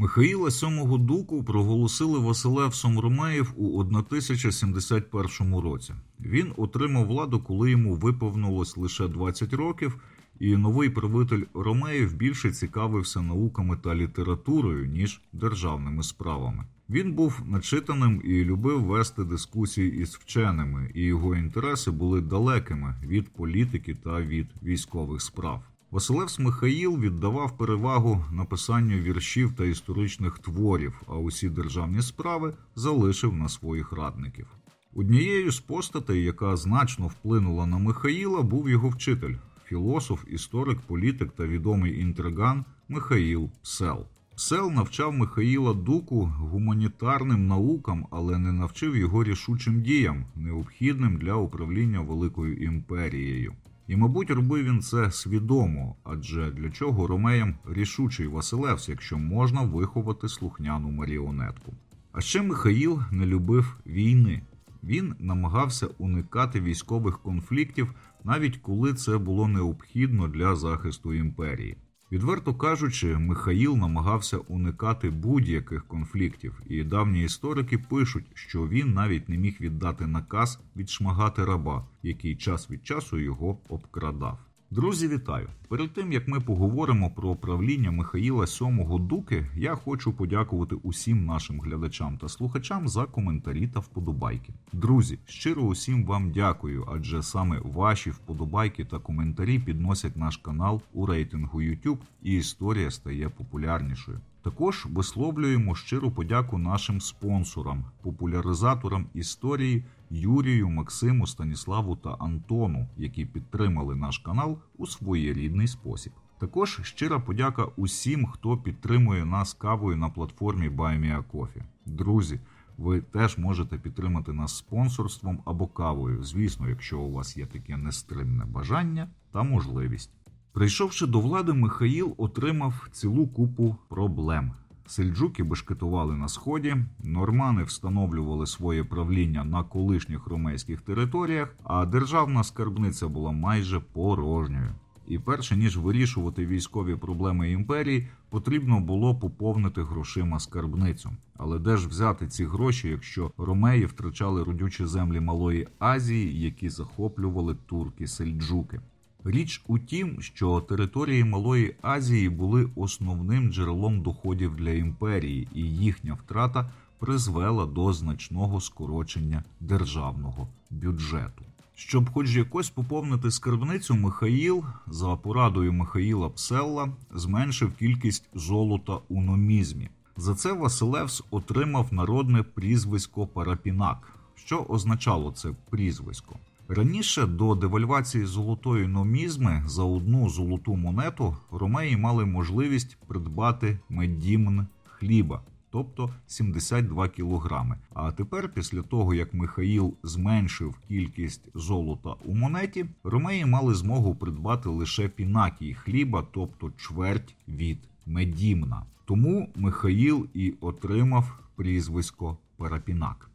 Михаїла Сьомого Дуку проголосили Василевсом Ромеїв у 1071 році. Він отримав владу, коли йому виповнилось лише 20 років, і новий правитель Ромеїв більше цікавився науками та літературою, ніж державними справами. Він був начитаним і любив вести дискусії із вченими, і його інтереси були далекими від політики та від військових справ. Василевс Михаїл віддавав перевагу написанню віршів та історичних творів, а усі державні справи залишив на своїх радників. Однією з постатей, яка значно вплинула на Михаїла, був його вчитель, філософ, історик, політик та відомий інтриган Михаїл Псел. Псел навчав Михаїла Дуку гуманітарним наукам, але не навчив його рішучим діям, необхідним для управління великою імперією. І, мабуть, робив він це свідомо, адже для чого ромеям рішучий Василевс, якщо можна виховати слухняну маріонетку. А ще Михаїл не любив війни. Він намагався уникати військових конфліктів, навіть коли це було необхідно для захисту імперії. Відверто кажучи, Михаїл намагався уникати будь-яких конфліктів, і давні історики пишуть, що він навіть не міг віддати наказ відшмагати раба, який час від часу його обкрадав. Друзі, вітаю! Перед тим як ми поговоримо про правління Михаїла VII Дуки, я хочу подякувати усім нашим глядачам та слухачам за коментарі та вподобайки. Друзі, щиро усім вам дякую, адже саме ваші вподобайки та коментарі підносять наш канал у рейтингу YouTube і історія стає популярнішою. Також висловлюємо щиру подяку нашим спонсорам, популяризаторам історії Юрію, Максиму, Станіславу та Антону, які підтримали наш канал у своєрідний спосіб. Також щира подяка усім, хто підтримує нас кавою на платформі BuyMeACoffee. Друзі, ви теж можете підтримати нас спонсорством або кавою, звісно, якщо у вас є таке нестримне бажання та можливість. Прийшовши до влади, Михаїл отримав цілу купу проблем. Сельджуки бешкетували на сході, нормани встановлювали своє правління на колишніх ромейських територіях, а державна скарбниця була майже порожньою. І перше ніж вирішувати військові проблеми імперії, потрібно було поповнити грошима скарбницю. Але де ж взяти ці гроші, якщо ромеї втрачали родючі землі Малої Азії, які захоплювали турки-сельджуки? Річ у тім, що території Малої Азії були основним джерелом доходів для імперії, і їхня втрата призвела до значного скорочення державного бюджету. Щоб хоч якось поповнити скарбницю, Михаїл за порадою Михаїла Пселла зменшив кількість золота у номізмі. За це Василевс отримав народне прізвисько Парапінак. Що означало це прізвисько? Раніше до девальвації золотої номізми за одну золоту монету ромеї мали можливість придбати медімн хліба, тобто 72 кілограми. А тепер, після того як Михаїл зменшив кількість золота у монеті, ромеї мали змогу придбати лише пінакій хліба, тобто чверть від медімна. Тому Михаїл і отримав прізвисько Парапінак.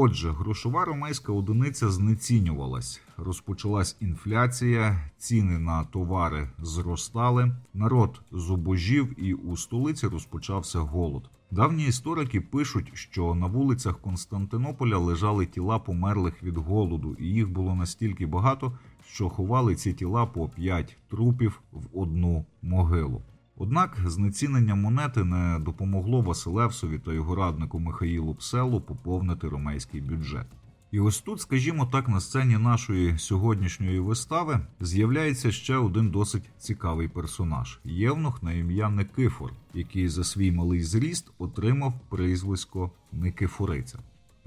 Отже, грошова ромейська одиниця знецінювалась, розпочалась інфляція, ціни на товари зростали, народ зубожів і у столиці розпочався голод. Давні історики пишуть, що на вулицях Константинополя лежали тіла померлих від голоду, і їх було настільки багато, що ховали ці тіла по п'ять трупів в одну могилу. Однак знецінення монети не допомогло Василевсові та його раднику Михаїлу Пселу поповнити ромейський бюджет. І ось тут, скажімо так, на сцені нашої сьогоднішньої вистави з'являється ще один досить цікавий персонаж євнух на ім'я Никифор, який за свій малий зріст отримав прізвисько Никифориця.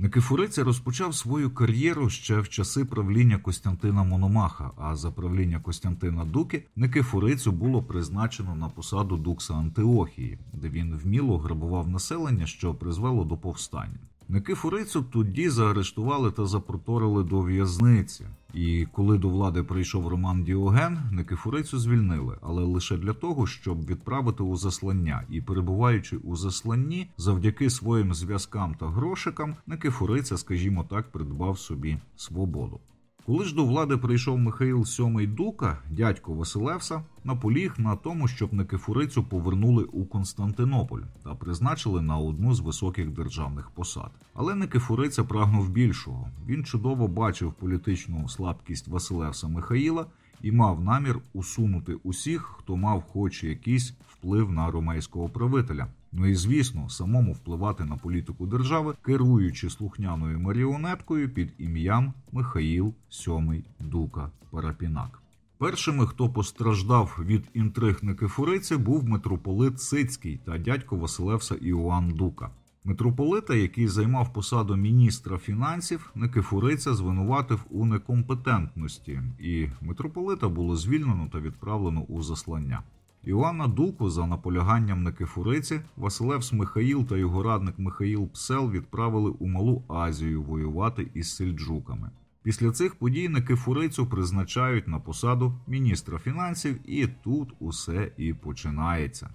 Никифориця розпочав свою кар'єру ще в часи правління Костянтина Мономаха, а за правління Костянтина Дуки Никифорицю було призначено на посаду Дукса Антиохії, де він вміло грабував населення, що призвело до повстання. Никифорицю тоді заарештували та запроторили до в'язниці. І коли до влади прийшов Роман Діоген, Никифорицю звільнили, але лише для того, щоб відправити у заслання. І перебуваючи у засланні, завдяки своїм зв'язкам та грошикам, Никифориця, скажімо так, придбав собі свободу. Коли ж до влади прийшов Михаїл VII Дука, дядько Василевса, наполіг на тому, щоб Никифорицю повернули у Константинополь та призначили на одну з високих державних посад. Але Никифориця прагнув більшого. Він чудово бачив політичну слабкість Василевса Михаїла і мав намір усунути усіх, хто мав хоч якийсь вплив на ромейського правителя. Ну і звісно, самому впливати на політику держави, керуючи слухняною маріонеткою під ім'ям Михаїл VII Дука Парапінак. Першими, хто постраждав від інтриг Никифориці, був митрополит Сицький та дядько Василевса Іоанн Дука. Митрополита, який займав посаду міністра фінансів, Никифориця звинуватив у некомпетентності, і митрополита було звільнено та відправлено у заслання. Іоанна Дуку за наполяганням Никифориці Василевс Михаїл та його радник Михаїл Псел відправили у Малу Азію воювати із сельджуками. Після цих подій Никифорицю призначають на посаду міністра фінансів, і тут усе і починається.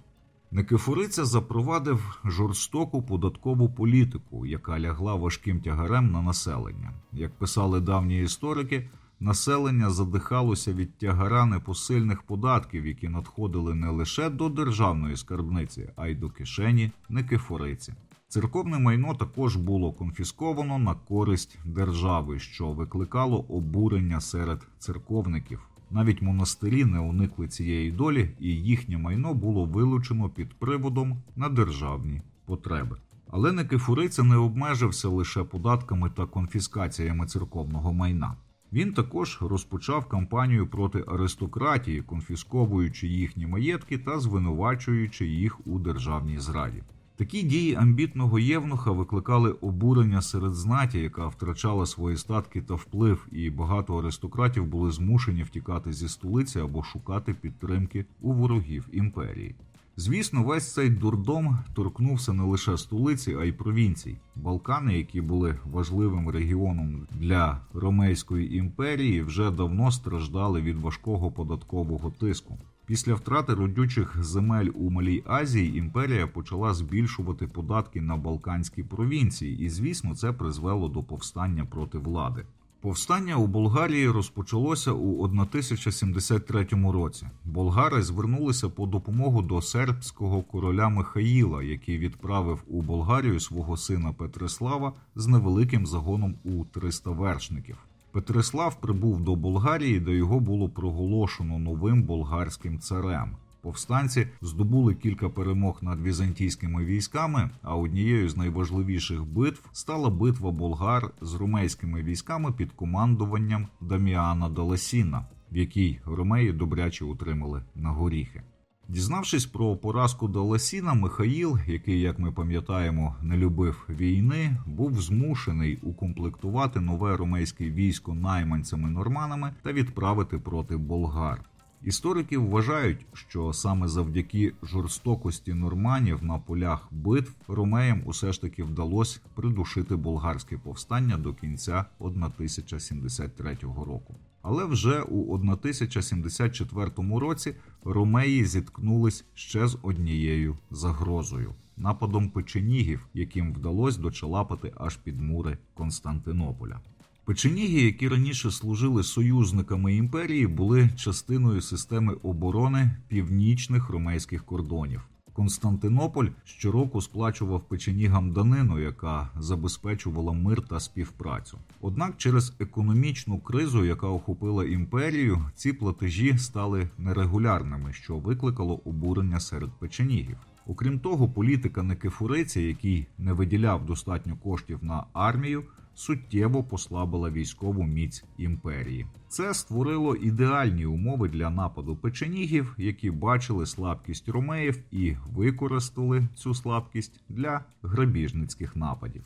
Никифориця запровадив жорстоку податкову політику, яка лягла важким тягарем на населення. Як писали давні історики, населення задихалося від тягара непосильних податків, які надходили не лише до державної скарбниці, а й до кишені Никифориці. Церковне майно також було конфісковано на користь держави, що викликало обурення серед церковників. Навіть монастирі не уникли цієї долі, і їхнє майно було вилучено під приводом на державні потреби. Але Никифориця не обмежився лише податками та конфіскаціями церковного майна. Він також розпочав кампанію проти аристократії, конфісковуючи їхні маєтки та звинувачуючи їх у державній зраді. Такі дії амбітного євнуха викликали обурення серед знаті, яка втрачала свої статки та вплив, і багато аристократів були змушені втікати зі столиці або шукати підтримки у ворогів імперії. Звісно, весь цей дурдом торкнувся не лише столиці, а й провінцій. Балкани, які були важливим регіоном для Ромейської імперії, вже давно страждали від важкого податкового тиску. Після втрати родючих земель у Малій Азії імперія почала збільшувати податки на Балканські провінції, і звісно, це призвело до повстання проти влади. Повстання у Болгарії розпочалося у 1073 році. Болгари звернулися по допомогу до сербського короля Михаїла, який відправив у Болгарію свого сина Петрислава з невеликим загоном у 300 вершників. Петрислав прибув до Болгарії, де його було проголошено новим болгарським царем. Повстанці здобули кілька перемог над візантійськими військами. А однією з найважливіших битв стала битва болгар з румейськими військами під командуванням Даміана Даласіна, в якій ромеї добряче утримали на горіхи. Дізнавшись про поразку Даласіна, Михаїл, який, як ми пам'ятаємо, не любив війни, був змушений укомплектувати нове ромейське військо найманцями-норманами та відправити проти болгар. Історики вважають, що саме завдяки жорстокості норманів на полях битв ромеям усе ж таки вдалося придушити болгарське повстання до кінця 1073 року. Але вже у 1074 році ромеї зіткнулись ще з однією загрозою нападом печенігів, яким вдалося дочалапати аж під мури Константинополя. Печеніги, які раніше служили союзниками імперії, були частиною системи оборони північних ромейських кордонів. Константинополь щороку сплачував печенігам данину, яка забезпечувала мир та співпрацю. Однак, через економічну кризу, яка охопила імперію, ці платежі стали нерегулярними, що викликало обурення серед печенігів. Окрім того, політика Никифориці, який не виділяв достатньо коштів на армію, суттєво послабила військову міць імперії. Це створило ідеальні умови для нападу печенігів, які бачили слабкість ромеїв і використали цю слабкість для грабіжницьких нападів.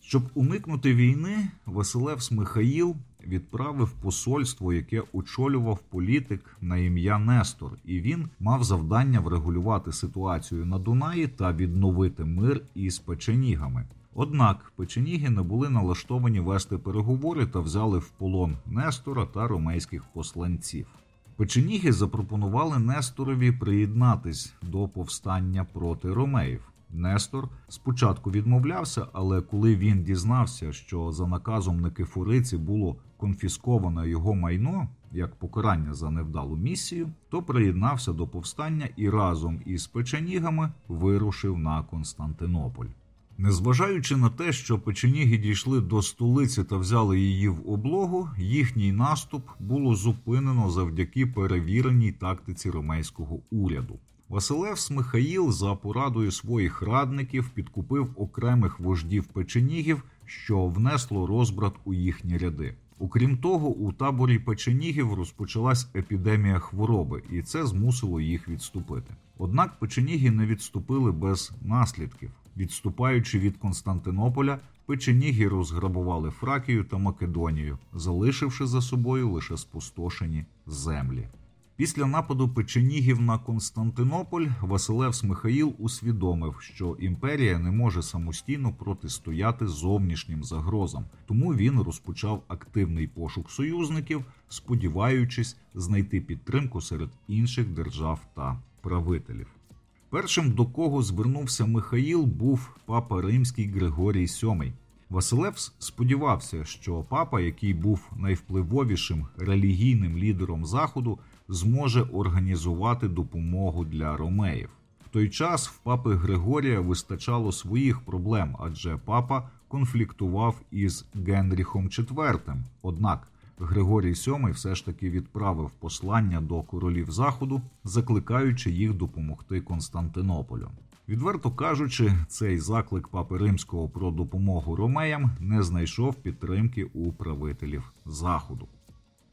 Щоб уникнути війни, Василевс Михаїл відправив посольство, яке очолював політик на ім'я Нестор, і він мав завдання врегулювати ситуацію на Дунаї та відновити мир із печенігами. Однак печеніги не були налаштовані вести переговори та взяли в полон Нестора та ромейських посланців. Печеніги запропонували Несторові приєднатись до повстання проти ромеїв. Нестор спочатку відмовлявся, але коли він дізнався, що за наказом Никифориці було конфісковано його майно як покарання за невдалу місію, то приєднався до повстання і разом із печенігами вирушив на Константинополь. Незважаючи на те, що печеніги дійшли до столиці та взяли її в облогу, їхній наступ було зупинено завдяки перевіреній тактиці ромейського уряду. Василевс Михаїл за порадою своїх радників підкупив окремих вождів печенігів, що внесло розбрат у їхні ряди. Окрім того, у таборі печенігів розпочалась епідемія хвороби, і це змусило їх відступити. Однак печеніги не відступили без наслідків. Відступаючи від Константинополя, печеніги розграбували Фракію та Македонію, залишивши за собою лише спустошені землі. Після нападу печенігів на Константинополь Василевс Михаїл усвідомив, що імперія не може самостійно протистояти зовнішнім загрозам, тому він розпочав активний пошук союзників, сподіваючись знайти підтримку серед інших держав та правителів. Першим до кого звернувся Михаїл був папа римський Григорій VII. Василевс сподівався, що папа, який був найвпливовішим релігійним лідером заходу, зможе організувати допомогу для ромеїв. В той час в папи Григорія вистачало своїх проблем, адже папа конфліктував із Генріхом IV. Однак Григорій VII все ж таки відправив послання до королів заходу, закликаючи їх допомогти Константинополю. Відверто кажучи, цей заклик папи римського про допомогу ромеям не знайшов підтримки у правителів заходу.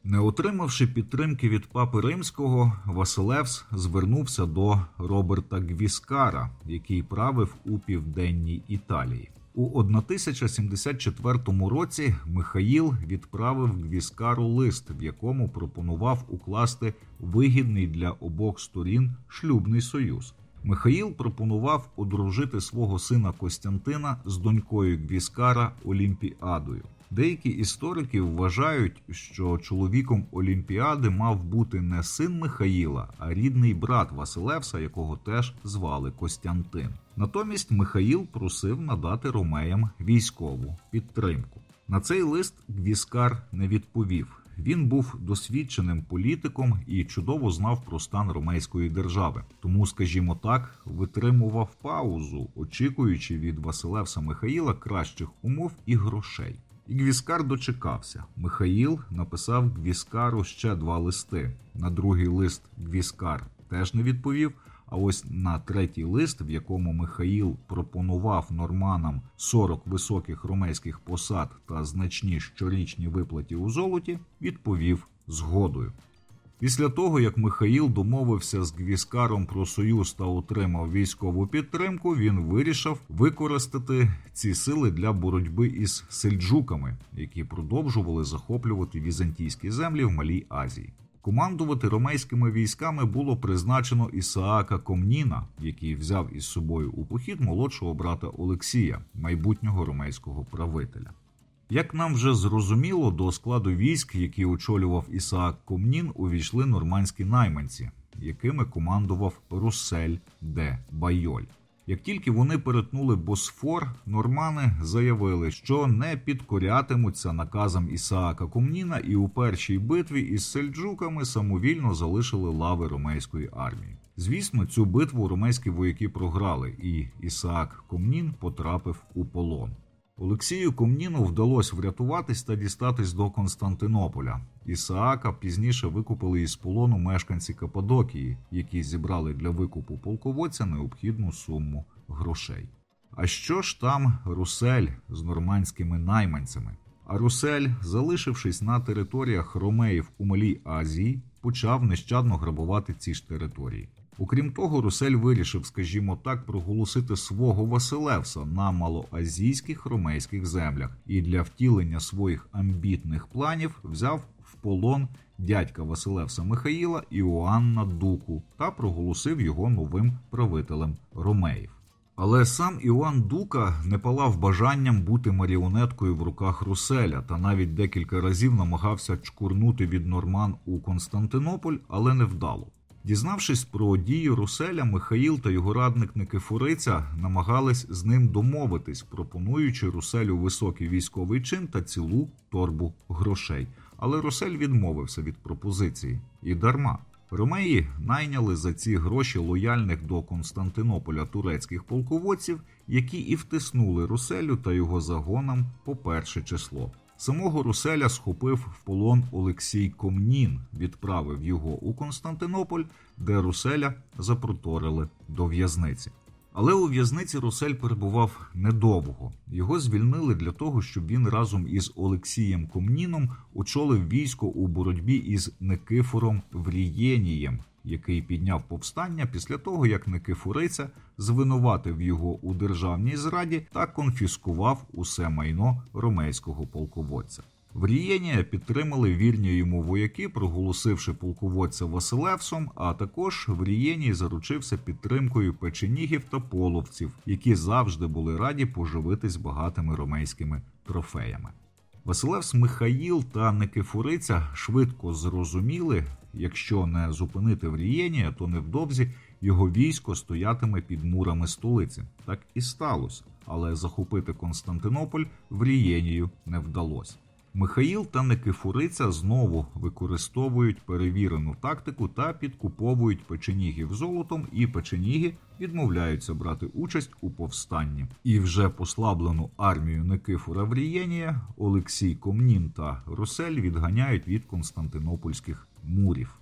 Не отримавши підтримки від папи римського, Василевс звернувся до Роберта Гвіскара, який правив у південній Італії. У 1074 році Михаїл відправив Гвіскару лист, в якому пропонував укласти вигідний для обох сторін шлюбний союз. Михаїл пропонував одружити свого сина Костянтина з донькою Гвіскара Олімпіадою. Деякі історики вважають, що чоловіком Олімпіади мав бути не син Михаїла, а рідний брат Василевса, якого теж звали Костянтин. Натомість Михаїл просив надати ромеям військову підтримку. На цей лист Гвіскар не відповів. Він був досвідченим політиком і чудово знав про стан ромейської держави. Тому, скажімо так, витримував паузу, очікуючи від Василевса Михаїла кращих умов і грошей. І Гвіскар дочекався. Михаїл написав Гвіскару ще два листи. На другий лист Гвіскар теж не відповів. А ось на третій лист, в якому Михаїл пропонував норманам 40 високих ромейських посад та значні щорічні виплаті у золоті, відповів згодою. Після того, як Михаїл домовився з Гвіскаром про союз та отримав військову підтримку, він вирішив використати ці сили для боротьби із сельджуками, які продовжували захоплювати візантійські землі в Малій Азії. Командувати ромейськими військами було призначено Ісаака Комніна, який взяв із собою у похід молодшого брата Олексія, майбутнього ромейського правителя. Як нам вже зрозуміло, до складу військ, які очолював Ісаак Комнін, увійшли нормандські найманці, якими командував Русель де Байоль. Як тільки вони перетнули Босфор, нормани заявили, що не підкорятимуться наказам Ісаака Комніна, і у першій битві із сельджуками самовільно залишили лави ромейської армії. Звісно, цю битву ромейські вояки програли, і Ісаак Комнін потрапив у полон. Олексію Комніну вдалося врятуватись та дістатись до Константинополя. Ісаака пізніше викупили із полону мешканці Кападокії, які зібрали для викупу полководця необхідну суму грошей. А що ж там Русель з нормандськими найманцями? А Русель, залишившись на територіях Ромеїв у Малій Азії, почав нещадно грабувати ці ж території. Окрім того, Русель вирішив, скажімо так, проголосити свого Василевса на малоазійських ромейських землях і для втілення своїх амбітних планів взяв в полон дядька Василевса Михаїла Іоанна Дуку та проголосив його новим правителем Ромеїв. Але сам Іоанн Дука не палав бажанням бути маріонеткою в руках Руселя та навіть декілька разів намагався чкурнути від норман у Константинополь, але невдало. Дізнавшись про дії Руселя, Михаїл та його радник Никифориця намагались з ним домовитись, пропонуючи Руселю високий військовий чин та цілу торбу грошей. Але Русель відмовився від пропозиції і дарма. Ромеї найняли за ці гроші лояльних до Константинополя турецьких полководців, які і втиснули Руселю та його загонам по перше число. Самого Руселя схопив в полон Олексій Комнін, відправив його у Константинополь, де Руселя запроторили до в'язниці. Але у в'язниці Русель перебував недовго. Його звільнили для того, щоб він разом із Олексієм Комніном очолив військо у боротьбі із Никифором Врієнієм, який підняв повстання після того, як Никифориця звинуватив його у державній зраді та конфіскував усе майно ромейського полководця. Врієнія підтримали вірні йому вояки, проголосивши полководця Василевсом, а також Врієній заручився підтримкою печенігів та половців, які завжди були раді поживитись багатими ромейськими трофеями. Василевс Михаїл та Никифориця швидко зрозуміли, якщо не зупинити Врієнія, то невдовзі його військо стоятиме під мурами столиці. Так і сталося, але захопити Константинополь Врієнію не вдалося. Михаїл та Никифориця знову використовують перевірену тактику та підкуповують печенігів золотом, і печеніги відмовляються брати участь у повстанні. І вже послаблену армію Никифора Врієнія Олексій Комнін та Русель відганяють від константинопольських мурів.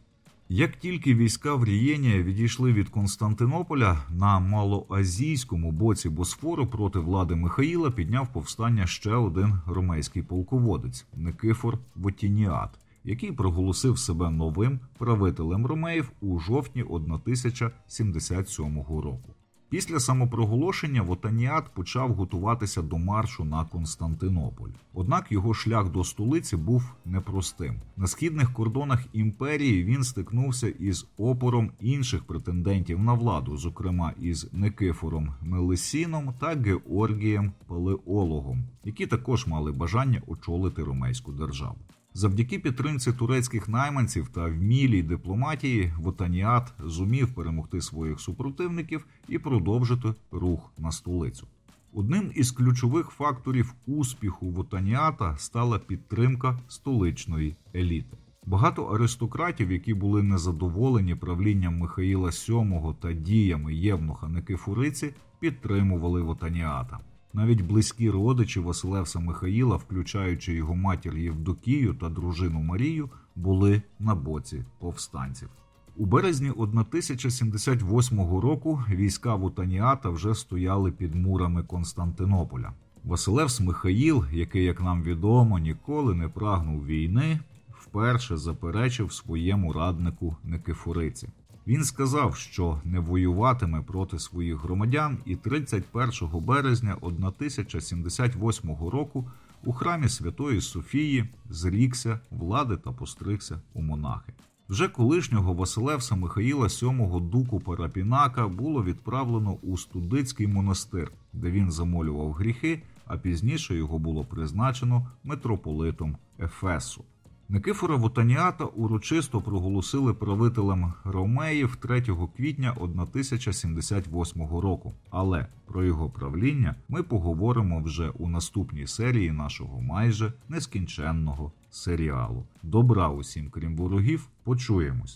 Як тільки війська в Врієнія відійшли від Константинополя на малоазійському боці Босфору проти влади Михаїла підняв повстання ще один ромейський полководець Никифор Вотініат, який проголосив себе новим правителем ромеїв у жовтні 1077 року. Після самопроголошення Вотаніат почав готуватися до маршу на Константинополь. Однак його шлях до столиці був непростим. На східних кордонах імперії він стикнувся із опором інших претендентів на владу, зокрема із Никифором Мелесіном та Георгієм Палеологом, які також мали бажання очолити ромейську державу. Завдяки підтримці турецьких найманців та вмілій дипломатії Вотаніат зумів перемогти своїх супротивників і продовжити рух на столицю. Одним із ключових факторів успіху Вотаніата стала підтримка столичної еліти. Багато аристократів, які були незадоволені правлінням Михаїла VII та діями Євнуха Никифориці, підтримували Вотаніата. Навіть близькі родичі Василевса Михаїла, включаючи його матір Євдокію та дружину Марію, були на боці повстанців. У березні 1078 року війська Вутаніата вже стояли під мурами Константинополя. Василевс Михаїл, який, як нам відомо, ніколи не прагнув війни, вперше заперечив своєму раднику Никифориці. Він сказав, що не воюватиме проти своїх громадян, і 31 березня 1078 року у храмі Святої Софії зрікся влади та постригся у монахи. Вже колишнього Василевса Михаїла VII дуку Парапінака було відправлено у студицький монастир, де він замолював гріхи, а пізніше його було призначено митрополитом Ефесу. Никифора Вутаніата урочисто проголосили правителем Ромеїв 3 квітня 1078 року. Але про його правління ми поговоримо вже у наступній серії нашого майже нескінченного серіалу. Добра усім, крім ворогів, почуємось.